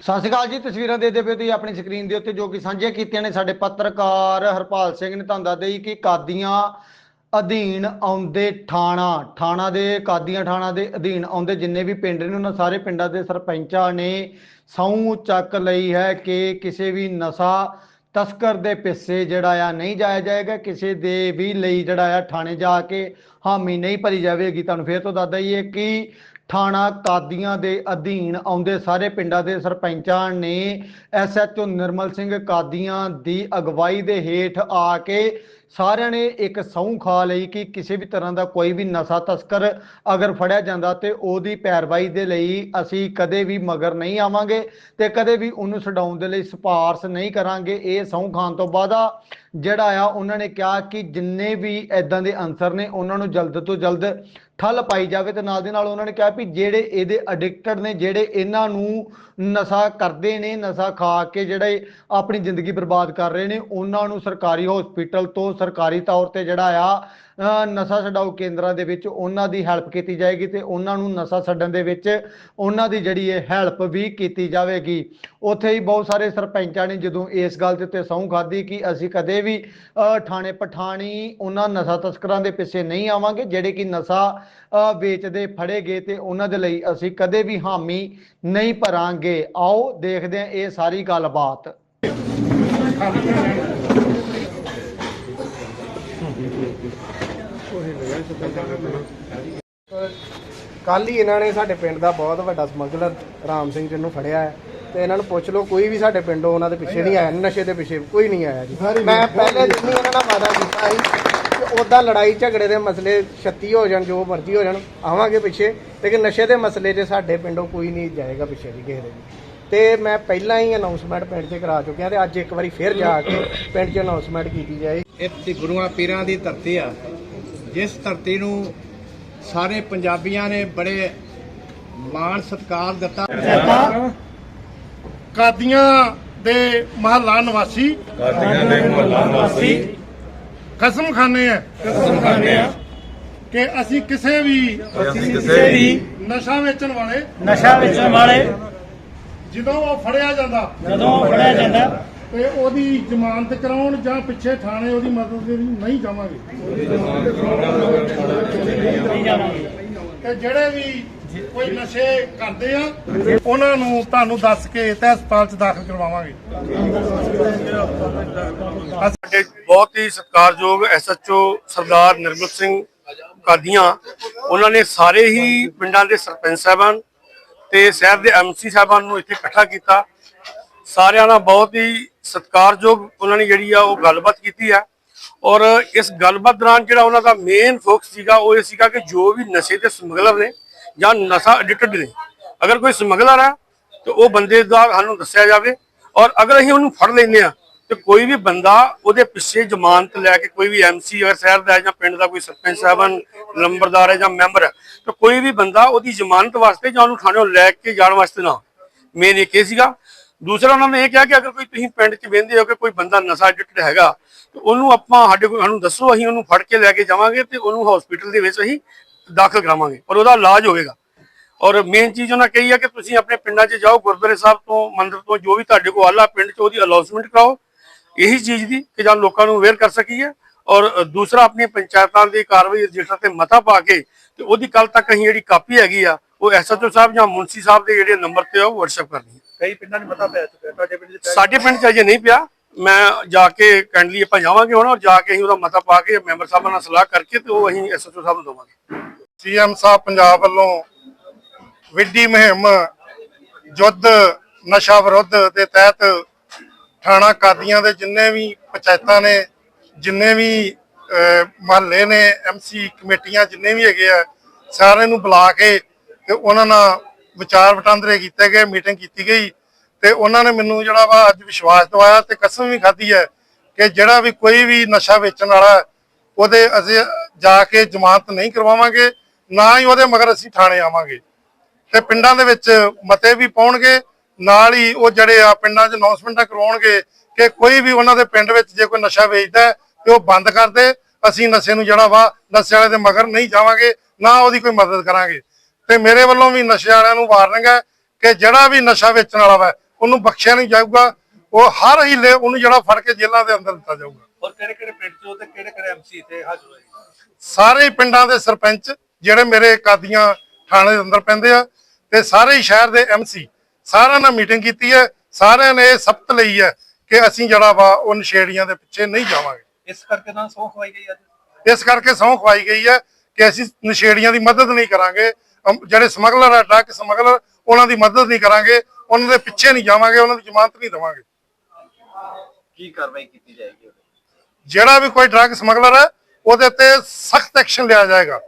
ਸਤਿ ਸ਼੍ਰੀ ਅਕਾਲ ਜੀ, ਤਸਵੀਰਾਂ ਦੇਖਦੇ ਪਏ ਤੁਸੀਂ ਆਪਣੀ ਸਕਰੀਨ ਦੇ ਉੱਤੇ ਜੋ ਕਿ ਸਾਂਝੀਆਂ ਕੀਤੀਆਂ ਨੇ ਸਾਡੇ ਪੱਤਰਕਾਰ ਹਰਪਾਲ ਸਿੰਘ ਨੇ ਤੁਹਾਨੂੰ ਦੱਸਦੇ ਕਿ ਕਾਦੀਆਂ ਅਧੀਨ ਆਉਂਦੇ ਥਾਣਾ ਥਾਣਾ ਦੇ, ਕਾਦੀਆਂ ਥਾਣਾ ਦੇ ਅਧੀਨ ਆਉਂਦੇ ਜਿੰਨੇ ਵੀ ਪਿੰਡ ਨੇ, ਉਹਨਾਂ ਸਾਰੇ ਪਿੰਡਾਂ ਦੇ ਸਰਪੰਚਾਂ ਨੇ ਸਹੁੰ ਚੱਕ ਲਈ ਹੈ ਕਿ ਕਿਸੇ ਵੀ ਨਸ਼ਾ ਤਸਕਰ ਦੇ ਪਿੱਛੇ ਜਿਹੜਾ ਆ ਨਹੀਂ ਜਾਇਆ ਜਾਏਗਾ, ਕਿਸੇ ਦੇ ਵੀ ਲਈ ਜਿਹੜਾ ਆ ਥਾਣੇ ਜਾ ਕੇ ਹਾਮੀ ਨਹੀਂ ਭਰੀ ਜਾਵੇਗੀ। ਤੁਹਾਨੂੰ ਫੇਰ ਤੋਂ ਦੱਸਦਾ ਹੀ ਕਿ ਥਾਣਾ ਕਾਦੀਆਂ ਦੇ ਅਧੀਨ ਆਉਂਦੇ ਸਾਰੇ ਪਿੰਡਾਂ ਦੇ ਸਰਪੰਚਾਂ ਨੇ ਐਸਐਚਓ ਨਿਰਮਲ ਸਿੰਘ ਕਾਦੀਆਂ ਦੀ ਅਗਵਾਈ ਦੇ ਹੇਠ ਆ ਕੇ ਸਾਰਿਆਂ ਨੇ ਇੱਕ ਸਹੁੰ ਖਾ ਲਈ ਕਿ ਕਿਸੇ ਵੀ ਤਰ੍ਹਾਂ ਦਾ ਕੋਈ ਵੀ ਨਸ਼ਾ ਤਸਕਰ ਅਗਰ ਫੜਿਆ ਜਾਂਦਾ ਤੇ ਉਹਦੀ ਪੈਰਵਾਈ ਦੇ ਲਈ ਅਸੀਂ ਕਦੇ ਵੀ ਮਗਰ ਨਹੀਂ ਆਵਾਂਗੇ ਤੇ ਕਦੇ ਵੀ ਉਹਨੂੰ ਛਡਾਉਣ ਦੇ ਲਈ ਸਿਫਾਰਸ਼ ਨਹੀਂ ਕਰਾਂਗੇ। ਇਹ ਸਹੁੰ ਖਾਣ ਤੋਂ ਬਾਅਦ ਜਿਹੜਾ ਆ, ਉਹਨਾਂ ਨੇ ਕਿਹਾ ਕਿ ਜਿੰਨੇ ਵੀ ਐਦਾਂ ਦੇ ਅਨਸਰ ਨੇ, ਉਹਨਾਂ ਨੂੰ ਜਲਦ ਤੋਂ ਜਲਦ ਠੱਲ ਪਾਈ ਜਾਵੇ ਤੇ ਨਾਲ ਦੇ ਨਾਲ ਉਹਨਾਂ ਨੇ ਕਿਹਾ ਵੀ ਜਿਹੜੇ ਇਹਦੇ ਐਡਿਕਟਡ ਨੇ ਜਿਹੜੇ ਇਹਨਾਂ ਨੂੰ ਨਸ਼ਾ ਕਰਦੇ ਨੇ ਨਸ਼ਾ ਖਾ ਕੇ ਜਿਹੜੇ ਆਪਣੀ ਜ਼ਿੰਦਗੀ ਬਰਬਾਦ ਕਰ ਰਹੇ ਨੇ ਉਹਨਾਂ ਨੂੰ ਸਰਕਾਰੀ ਹਸਪੀਟਲ ਤੋਂ ਸਰਕਾਰੀ ਤੌਰ ਤੇ ਜਿਹੜਾ ਆ ਨਸ਼ਾ ਛਡਾਓ ਕੇਂਦਰਾਂ ਦੇ ਵਿੱਚ ਉਹਨਾਂ ਦੀ ਹੈਲਪ ਕੀਤੀ ਜਾਏਗੀ ਤੇ ਉਹਨਾਂ ਨੂੰ ਨਸ਼ਾ ਛੱਡਣ ਦੇ ਵਿੱਚ ਉਹਨਾਂ ਦੀ ਜਿਹੜੀ ਇਹ ਹੈਲਪ ਵੀ ਕੀਤੀ ਜਾਵੇਗੀ। ਉੱਥੇ ਹੀ ਬਹੁਤ ਸਾਰੇ ਸਰਪੰਚਾਂ ਨੇ ਜਦੋਂ ਇਸ ਗੱਲ ਦੇ ਉੱਤੇ ਸਹੁੰ ਖਾਧੀ ਕਿ ਅਸੀਂ ਕਦੇ ਵੀ ਅ, ਥਾਣੇ ਪਠਾਣੀ ਉਹਨਾਂ ਨਸ਼ਾ ਤਸਕਰਾਂ ਦੇ ਪਿੱਛੇ ਨਹੀਂ ਆਵਾਂਗੇ ਜਿਹੜੇ ਕਿ ਨਸ਼ਾ ਵੇਚਦੇ ਫੜੇ ਗਏ ਤੇ ਉਹਨਾਂ ਦੇ ਲਈ ਅਸੀਂ ਕਦੇ ਵੀ ਹਾਮੀ ਨਹੀਂ ਭਰਾਂਗੇ। ਆਓ ਦੇਖਦੇ ਹਾਂ ਇਹ ਸਾਰੀ ਗੱਲਬਾਤ। ਕੱਲ ਹੀ ਇਹਨਾਂ ਨੇ ਸਾਡੇ ਪਿੰਡ ਦਾ ਬਹੁਤ ਵੱਡਾ ਸਮਗਲਰ ਰਾਮ ਸਿੰਘ ਜੀ ਨੂੰ ਫੜਿਆ ਹੈ ਤੇ ਇਹਨਾਂ ਨੂੰ ਪੁੱਛ ਲਓ ਕੋਈ ਵੀ ਸਾਡੇ ਪਿੰਡੋਂ ਉਹਨਾਂ ਦੇ ਪਿੱਛੇ ਨਹੀਂ ਆਇਆ ਨਸ਼ੇ ਦੇ ਪਿੱਛੇ ਕੋਈ ਨਹੀਂ ਆਇਆ ਜੀ। ਮੈਂ ਪਹਿਲੇ ਦਿਨ ਹੀ ਇਹਨਾਂ ਨਾਲ ਵਾਅਦਾ ਕੀਤਾ ਸੀ। ਉਦਾਂ ਲੜਾਈ ਝਗੜੇ ਦੇ ਮਸਲੇ 36 ਹੋ ਜਾਣ ਜੋ ਮਰਜ਼ੀ ਹੋ ਜਾਣ ਆਵਾਂਗੇ ਪਿੱਛੇ। ਲੇਕਿਨ ਨਸ਼ੇ ਦੇ ਮਸਲੇ 'ਚ ਸਾਡੇ ਪਿੰਡੋਂ ਕੋਈ ਨਹੀਂ ਜਾਏਗਾ ਪਿੱਛੇ ਜੀ ਕਿਸੇ ਦੇ ਵੀ। ਤੇ ਮੈਂ ਪਹਿਲਾਂ ਹੀ ਅਨਾਉਂਸਮੈਂਟ ਪਿੰਡ 'ਚ ਕਰਾ ਚੁੱਕਿਆ ਤੇ ਅੱਜ ਇੱਕ ਵਾਰੀ ਫਿਰ ਜਾ ਕੇ ਪਿੰਡ 'ਚ ਅਨਾਉਂਸਮੈਂਟ ਕੀਤੀ ਜਾਏ। ਇਹ ਤੇ ਗੁਰੂਆਂ ਪੀਰਾਂ ਦੀ ਧਰਤੀ ਆ। ਜਿਸ ਧਰਤੀ ਨੂੰ ਸਾਰੇ ਪੰਜਾਬੀਆਂ ਨੇ ਬੜੇ ਮਾਣ ਸਤਿਕਾਰ ਦਿੱਤਾ। ਕਾਦੀਆਂ ਦੇ ਮਹੱਲਾ ਨਿਵਾਸੀ ਕਾਦੀਆਂ ਦੇ ਮਹੱਲਾ ਨਿਵਾਸੀ ਕਸਮ ਖਾਨੇ ਆ। ਕਸਮ ਖਾਨੇ ਆ। ਕਿ ਅਸੀਂ ਕਿਸੇ ਵੀ ਕਿਸੇ ਵੀ ਨਸ਼ਾ ਵੇਚਣ ਵਾਲੇ ਨਸ਼ਾ ਵੇਚਣ ਵਾਲੇ ਜਦੋਂ ਉਹ ਫੜਿਆ ਜਾਂਦਾ ਜਦੋਂ ਫੜਿਆ ਜਾਂਦਾ ਤੇ ਉਹਦੀ ਜ਼ਮਾਨਤ ਕਰਾਉਣ ਜਾਂ ਪਿੱਛੇ ਥਾਣੇ ਉਹਦੀ ਮਦਦ ਦੇ ਲਈ ਨਹੀਂ ਜਾਵਾਂਗੇ। ਤੇ ਜਿਹੜੇ ਵੀ ਕੋਈ ਨਸ਼ੇ ਕਰਦੇ ਆ ਉਹਨਾਂ ਨੂੰ ਤੁਹਾਨੂੰ ਦੱਸ ਕੇ ਤੇ ਹਸਪਤਾਲ 'ਚ ਦਾਖਲ ਕਰਵਾਵਾਂਗੇ। ਸਾਡੇ ਬਹੁਤ ਹੀ ਸਤਿਕਾਰਯੋਗ ਐਸਐਚਓ ਸਰਦਾਰ ਨਿਰਮਲ ਸਿੰਘ ਕਾਦੀਆਂ, ਉਹਨਾਂ ਨੇ ਸਾਰੇ ਹੀ ਪਿੰਡਾਂ ਦੇ ਸਰਪੰਚ ਸਾਹਿਬਾਨ ਤੇ ਸ਼ਹਿਰ ਦੇ ਐਮਸੀ ਸਾਹਿਬਾਨ ਨੂੰ ਇੱਥੇ ਇਕੱਠਾ ਕੀਤਾ। ਸਾਰਿਆਂ ਨਾਲ ਬਹੁਤ ਹੀ ਸਤਿਕਾਰਯੋਗ ਉਹਨਾਂ ਨੇ ਜਿਹੜੀ ਆ ਉਹ ਗੱਲਬਾਤ ਕੀਤੀ ਆ। ਔਰ ਇਸ ਗੱਲਬਾਤ ਦੌਰਾਨ ਜਿਹੜਾ ਉਹਨਾਂ ਦਾ ਮੇਨ ਫੋਕਸ ਸੀਗਾ, ਉਹ ਇਹ ਸੀਗਾ ਕਿ ਜੋ ਵੀ ਨਸ਼ੇ ਦੇ ਸਮਗਲਰ ਨੇ ਜਾਂ ਨਸ਼ਾ ਐਡਿਕਟਡ ਨੇ। ਅਗਰ ਕੋਈ ਸਮਗਲਰ ਆ ਤੇ ਉਹ ਬੰਦੇ ਦਾ ਸਾਨੂੰ ਦੱਸਿਆ ਜਾਵੇ ਔਰ ਅਗਰ ਅਸੀਂ ਉਹਨੂੰ ਫੜ ਲੈਂਦੇ ਆ ਤੇ ਕੋਈ ਵੀ ਬੰਦਾ ਉਹਦੇ ਪਿੱਛੇ ਜ਼ਮਾਨਤ ਲੈ ਕੇ ਕੋਈ ਵੀ ਐਮਸੀ ਅਗਰ ਸ਼ਹਿਰ ਦਾ ਜਾਂ ਪਿੰਡ ਦਾ ਕੋਈ ਸਰਪੰਚ ਸਾਹਿਬਾਨ, ਨੰਬਰਦਾਰ ਹੈ ਜਾਂ ਮੈਂਬਰ ਹੈ, ਤਾਂ ਕੋਈ ਵੀ ਬੰਦਾ ਉਹਦੀ ਜ਼ਮਾਨਤ ਵਾਸਤੇ ਜਾਂ ਉਹਨੂੰ ਥਾਣੇੋਂ ਲੈ ਕੇ ਜਾਣ ਵਾਸਤੇ ਨਾ ਮੇਨ ਇੱਕ ਇਹ ਸੀਗਾ। ਦੂਸਰਾ ਉਹਨਾਂ ਨੇ ਇਹ ਕਿਹਾ ਕਿ ਅਗਰ ਕੋਈ ਤੁਸੀਂ ਪਿੰਡ 'ਚ ਵੇਂਦੇ ਹੋ ਕਿ ਕੋਈ ਬੰਦਾ ਨਸ਼ਾ ਐਡਿਕਟ ਹੈਗਾ, ਤੇ ਉਹਨੂੰ ਆਪਾਂ ਸਾਡੇ ਕੋਲ ਸਾਨੂੰ ਦੱਸੋ, ਅਸੀਂ ਉਹਨੂੰ ਫੜ ਕੇ ਲੈ ਕੇ ਜਾਵਾਂਗੇ ਤੇ ਉਹਨੂੰ ਹਸਪੀਟਲ ਦੇ ਵਿੱਚ ਅਸੀਂ ਦਾਖਲ ਕਰਾਵਾਂਗੇ ਔਰ ਉਹਦਾ ਇਲਾਜ ਹੋਵੇਗਾ। ਔਰ ਮੇਨ ਚੀਜ਼ ਉਹਨਾਂ ਕਹੀ ਹੈ ਕਿ ਤੁਸੀਂ ਆਪਣੇ ਪਿੰਡਾਂ 'ਚ ਜਾਓ ਗੁਰਦੁਆਰੇ ਸਾਹਿਬ ਤੋਂ ਮੰਦਿਰ ਤੋਂ ਜੋ ਵੀ ਤੁਹਾਡੇ ਕੋਲ ਆਲਾ ਪਿੰਡ 'ਚ ਉਹਦੀ ਅਨਾਉਂਸਮੈਂਟ ਕਰਾਓ। ਇਹੀ ਚੀਜ਼ ਦੀ ਕਿ ਜਾਂ ਲੋਕਾਂ ਨੂੰ ਅਵੇਅਰ ਕਰ ਸਕੀਏ। ਔਰ ਦੂਸਰਾ ਆਪਣੀ ਪੰਚਾਇਤਾਂ ਦੀ ਕਾਰਵਾਈ ਰਜਿਸਟਰ ਤੇ ਮਤਾ ਪਾ ਕੇ ਤੇ ਉਹਦੀ ਕੱਲ ਤੱਕ ਅਸੀਂ ਜਿਹੜੀ ਕਾਪੀ ਹੈਗੀ ਆ ਉਹ ਐਸਐਚਓ ਸਾਹਿਬ ਜਾਂ ਮੁੰਸੀ ਸਾਹਿਬ ਦੇ ਜਿਹੜੇ ਨੰਬਰ ਤੇ ਆ ਉਹ WhatsApp ਕਰਨੀ ਹੈ ਕਈ ਪਿੰਡਾਂ 'ਚ ਪਤਾ ਪੈ ਚੁੱਕਾ ਤੁਹਾਡੇ ਪਿੰਡ 'ਚ ਸਾਡੇ ਪਿੰਡ 'ਚ ਅਜੇ ਨਹੀਂ ਪਿਆ। ਮੈਂ ਜਾ ਕੇ ਕੈਂਡਲੀ ਆਪਾਂ ਜਾਵਾਂਗੇ ਹੁਣ ਔਰ ਜਾ ਕੇ ਅਸੀਂ ਉਹਦਾ ਮਤਾ ਪਾ ਕੇ ਮੈਂਬਰ ਸਾਹਿਬਾਂ ਨਾਲ ਸਲਾਹ ਕਰਕੇ ਤੇ ਉਹ ਅਸੀਂ ਐਸਐਚਓ ਸਾਹਿਬ ਨੂੰ ਦੇਵਾਂਗੇ। ਸੀਐਮ ਸਾਹਿਬ ਪੰਜਾਬ ਵੱਲੋਂ ਵਿੱਢੀ ਮੁਹਿੰਮ ਯੁੱਧ ਨਸ਼ਾ ਵਿਰੁੱਧ ਦੇ ਤਹਿਤ ਥਾਣਾ ਕਾਦੀਆਂ ਦੇ ਜਿੰਨੇ ਵੀ ਪੰਚਾਇਤਾਂ ਨੇ, ਜਿੰਨੇ ਵੀ ਮਹੱਲੇ ਨੇ ਐਮਸੀ ਕਮੇਟੀਆਂ ਜਿੰਨੇ ਵੀ ਹੈਗੇ ਆ, ਸਾਰਿਆਂ ਨੂੰ ਬੁਲਾ ਕੇ ਤੇ ਉਹਨਾਂ ਨਾਲ ਵਿਚਾਰ ਵਟਾਂਦਰੇ ਕੀਤੇ ਗਏ, ਮੀਟਿੰਗ ਕੀਤੀ ਗਈ ਤੇ ਉਹਨਾਂ ਨੇ ਮੈਨੂੰ ਜਿਹੜਾ ਵਾ ਅੱਜ ਵਿਸ਼ਵਾਸ ਦਵਾਇਆ ਤੇ ਕਸਮ ਵੀ ਖਾਧੀ ਹੈ ਕਿ ਜਿਹੜਾ ਵੀ ਕੋਈ ਵੀ ਨਸ਼ਾ ਵੇਚਣ ਵਾਲਾ, ਉਹਦੇ ਅਸੀਂ ਜਾ ਕੇ ਜ਼ਮਾਨਤ ਨਹੀਂ ਕਰਵਾਵਾਂਗੇ ਨਾ ਹੀ ਉਹਦੇ ਮਗਰ ਅਸੀਂ ਥਾਣੇ ਆਵਾਂਗੇ। ਤੇ ਪਿੰਡਾਂ ਦੇ ਵਿੱਚ ਮਤੇ ਵੀ ਪਾਉਣਗੇ ਨਾਲ ਹੀ ਉਹ ਜਿਹੜੇ ਆ ਪਿੰਡਾਂ 'ਚ ਅਨਾਉਂਸਮੈਂਟਾਂ ਕਰਵਾਉਣਗੇ ਕਿ ਕੋਈ ਵੀ ਉਹਨਾਂ ਦੇ ਪਿੰਡ ਵਿੱਚ ਜੇ ਕੋਈ ਨਸ਼ਾ ਵੇਚਦਾ ਤੇ ਉਹ ਬੰਦ ਕਰ ਦੇ। ਅਸੀਂ ਨਸ਼ੇ ਨੂੰ ਜਿਹੜਾ ਵਾ ਨਸ਼ੇ ਵਾਲੇ ਦੇ ਮਗਰ ਨਹੀਂ ਜਾਵਾਂਗੇ ਨਾ ਉਹਦੀ ਕੋਈ ਮਦਦ ਕਰਾਂਗੇ। ਤੇ ਮੇਰੇ ਵੱਲੋਂ ਵੀ ਨਸ਼ੇ ਵਾਲਿਆਂ ਨੂੰ ਵਾਰਨਿੰਗ ਹੈ ਕਿ ਜਿਹੜਾ ਵੀ ਨਸ਼ਾ ਵੇਚਣ ਵਾਲਾ ਵਾ ਉਹਨੂੰ ਬਖਸ਼ਿਆ ਨਹੀਂ ਜਾਊਗਾ। ਉਹ ਹਰ ਹੀਲੇ ਉਹਨੂੰ ਜਿਹੜਾ ਫੜ ਕੇ ਜੇਲ੍ਹਾਂ ਦੇ ਅੰਦਰ ਦਿੱਤਾ ਜਾਊਗਾ। ਔਰ ਕਿਹੜੇ ਕਿਹੜੇ ਪਿੰਡ ਚੋਂ ਤੇ ਕਿਹੜੇ ਕਿਹੜੇ ਐਮਸੀ ਇੱਥੇ ਹਾਜ਼ਰ ਹੋਏ ਸਾਰੇ ਪਿੰਡਾਂ ਦੇ ਸਰਪੰਚ ਜਿਹੜੇ ਮੇਰੇ ਕਾਦੀਆਂ ਥਾਣੇ ਦੇ ਅੰਦਰ ਪੈਂਦੇ ਆ ਤੇ ਸਾਰੇ ਸ਼ਹਿਰ ਦੇ ਐਮਸੀ ਸਾਰਿਆਂ ਨਾਲ ਮੀਟਿੰਗ ਕੀਤੀ ਹੈ ਸਾਰਿਆਂ ਨੇ ਇਹ ਸਬਤ ਲਈ ਹੈ ਕਿ ਅਸੀਂ ਜਿਹੜਾ ਵਾ ਉਹ ਨਸ਼ੇੜੀਆਂ ਦੇ ਪਿੱਛੇ ਨਹੀਂ ਜਾਵਾਂਗੇ। ਇਸ ਕਰਕੇ ਨਾਲ ਸੌਂ ਖਵਾਈ ਗਈ ਅੱਜ। ਇਸ ਕਰਕੇ ਸਹੁੰ ਖਵਾਈ ਗਈ ਹੈ ਕਿ ਅਸੀਂ ਨਸ਼ੇੜੀਆਂ ਦੀ ਮਦਦ ਨਹੀਂ ਕਰਾਂਗੇ। ਜਿਹੜੇ ਸਮਗਲਰ ਆ ਡਰੱਗ ਸਮਗਲਰ ਉਹਨਾਂ ਦੀ ਮਦਦ ਨਹੀਂ ਕਰਾਂਗੇ। ਉਹਨਾਂ ਦੇ ਪਿੱਛੇ ਨਹੀਂ ਜਾਵਾਂਗੇ ਉਹਨਾਂ ਦੀ ਜ਼ਮਾਨਤ ਨਹੀਂ ਦੇਵਾਂਗੇ। ਕੀ ਕਾਰਵਾਈ ਕੀਤੀ ਜਾਏਗੀ? ਜਿਹੜਾ ਵੀ ਕੋਈ ਡਰੱਗ ਸਮਗਲਰ ਹੈ ਉਹਦੇ ਤੇ ਸਖਤ ਐਕਸ਼ਨ ਲਿਆ ਜਾਏਗਾ।